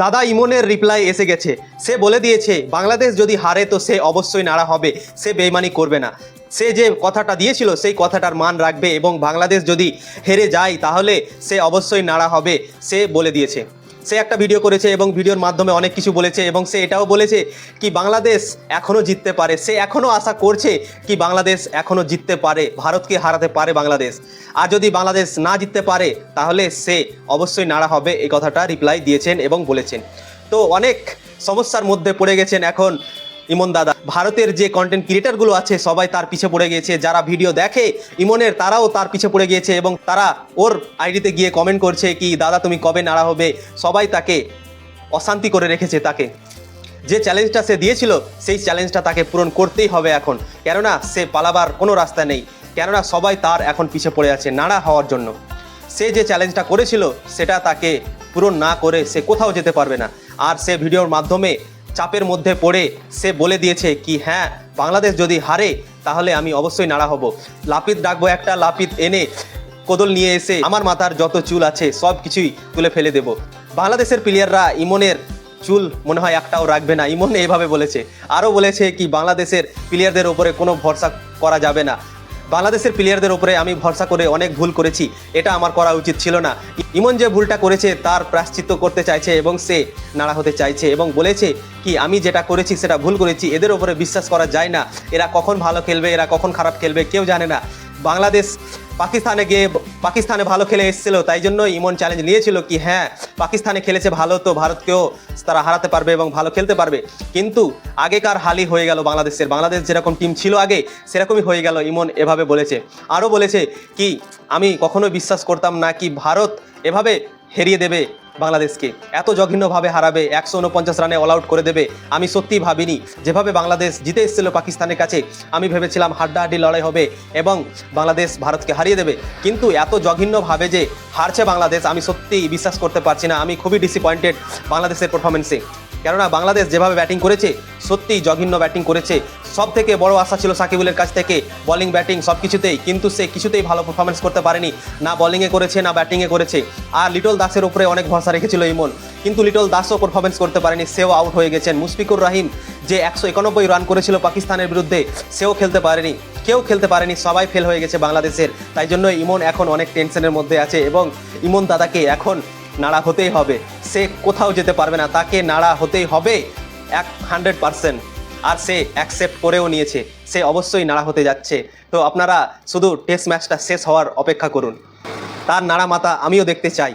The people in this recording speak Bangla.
দাদা ইমনের রিপ্লাই এসে গেছে। সে বলে দিয়েছে, বাংলাদেশ যদি হারে তো সে অবশ্যই নাড়া হবে, সে বেইমানি করবে না। সে যে কথাটা দিয়েছিল, সেই কথাটার মান রাখবে এবং বাংলাদেশ যদি হেরে যায়, তাহলে সে অবশ্যই নাড়া হবে, সে বলে দিয়েছে। সে একটা ভিডিও করেছে এবং ভিডিওর মাধ্যমে অনেক কিছু বলেছে এবং সে এটাও বলেছে কি বাংলাদেশ এখনও জিততে পারে। সে এখনও আশা করছে কি বাংলাদেশ এখনও জিততে পারে, ভারতকে হারাতে পারে বাংলাদেশ। আর যদি বাংলাদেশ না জিততে পারে, তাহলে সে অবশ্যই নাড়া হবে এই কথাটা রিপ্লাই দিয়েছেন এবং বলেছেন। তো অনেক সমস্যার মধ্যে পড়ে গেছেন এখন ইমন দাদা, ভারতের যে কন্টেন্ট ক্রিয়েটারগুলো আছে, সবাই তার পিছে পড়ে গিয়েছে। যারা ভিডিও দেখে, ইমনের তারাও তার পিছে পড়ে গিয়েছে এবং তারা ওর আইডিতে গিয়ে কমেন্ট করছে কি, দাদা, তুমি কবে নাড়া হবে? সবাই তাকে অশান্তি করে রেখেছে তাকে। যে চ্যালেঞ্জটা সে দিয়েছিল, সেই চ্যালেঞ্জটা তাকে পূরণ করতেই হবে এখন। কেননা, সে পালাবার কোনো রাস্তা নেই। কেননা, সবাই তার এখন পিছে পড়ে আছে নাড়া হওয়ার জন্য। সে যে চ্যালেঞ্জটা করেছিল, সেটা তাকে পূরণ না করে সে কোথাও যেতে পারবে না। আর সে ভিডিওর মাধ্যমে চাপের মধ্যে পড়ে সে বলে দিয়েছে কি হ্যাঁ বাংলাদেশ যদি হারে, তাহলে আমি অবশ্যই নাড়া হব। লাপিত ডাকবো একটা লাপিত এনে কোদল নিয়ে এসে আমার মাথার যত চুল আছে, সব কিছুই তুলে ফেলে দেব। বাংলাদেশের প্লেয়াররা ইমনের চুল মনে হয় একটাও রাখবে না। ইমন এইভাবে বলেছে। আরও বলেছে কি, বাংলাদেশের প্লেয়ারদের ওপরে কোনো ভরসা করা যাবে না। বাংলাদেশের প্লেয়ারদের উপরে আমি ভরসা করে অনেক ভুল করেছি, এটা আমার করা উচিত ছিল না। ইমন যে ভুলটা করেছে, তার প্রাশ্চিত্য করতে চাইছে এবং সে নাড়া হতে চাইছে এবং বলেছে কি, আমি যেটা করেছি, সেটা ভুল করেছি, এদের উপরে বিশ্বাস করা যায় না। এরা কখন ভালো খেলবে, এরা কখন খারাপ খেলবে, কেউ জানে না। বাংলাদেশ পাকিস্তানে গিয়ে পাকিস্তানে ভালো খেলে এসেছিল, তাই জন্য ইমন চ্যালেঞ্জ নিয়েছিল কি হ্যাঁ পাকিস্তানে খেলেছে ভালো তো ভারতকেও তারা হারাতে পারবে এবং ভালো খেলতে পারবে। কিন্তু আগেকার হালই হয়ে গেল বাংলাদেশের, বাংলাদেশ যেরকম টিম ছিল আগে, সেরকমই হয়ে গেল ইমন এভাবে বলেছে। আরও বলেছে কি, আমি কখনোই বিশ্বাস করতাম না কি ভারত এভাবে হেরিয়ে দেবে বাংলাদেশকে। এত জঘিন্যভাবে হারাবে, একশো উনপঞ্চাশ রানে অল আউট করে দেবে, আমি সত্যি ভাবিনি। যেভাবে বাংলাদেশ জিতে এসেছিল পাকিস্তানের কাছে, আমি ভেবেছিলাম হাড্ডাহাড্ডি লড়াই হবে এবং বাংলাদেশ ভারতকে হারিয়ে দেবে। কিন্তু এত জঘিন্যভাবে যে হারছে বাংলাদেশ, আমি সত্যি বিশ্বাস করতে পারছি না। আমি খুবই ডিসঅ্যাপয়েন্টেড বাংলাদেশের পারফরমেন্সে কেননা বাংলাদেশ যেভাবে ব্যাটিং করেছে, সত্যিই জঘন্য ব্যাটিং করেছে। সব থেকে বড় আশা ছিল সাকিবুলের কাছ থেকে বোলিং, ব্যাটিং সব কিছুতেই, কিন্তু সে কিছুতেই ভালো পারফরমেন্স করতে পারেনি। না বোলিংয়ে করেছে, না ব্যাটিংয়ে করেছে। আর লিটল দাসের উপরে অনেক ভরসা রেখেছিল ইমন। কিন্তু লিটল দাসও পারফরমেন্স করতে পারেনি, সেও আউট হয়ে গেছেন। মুশফিকুর রাহিম যে একশো একানব্বই রান করেছিল পাকিস্তানের বিরুদ্ধে, সেও খেলতে পারেনি। কেউ খেলতে পারেনি, সবাই ফেল হয়ে গেছে বাংলাদেশের। তাই জন্য ইমন এখন অনেক টেনশনের মধ্যে আছে এবং ইমন দাদাকে এখন নাড়া হতেই হবে। সে কোথাও যেতে পারবে না, তাকে নাড়া হতেই হবে এক হান্ড্রেড পারসেন্ট আর সে অ্যাকসেপ্ট করেও নিয়েছে, সে অবশ্যই নাড়া হতে যাচ্ছে। তো আপনারা শুধু টেস্ট ম্যাচটা শেষ হওয়ার অপেক্ষা করুন। তার নাড়া মাতা আমিও দেখতে চাই।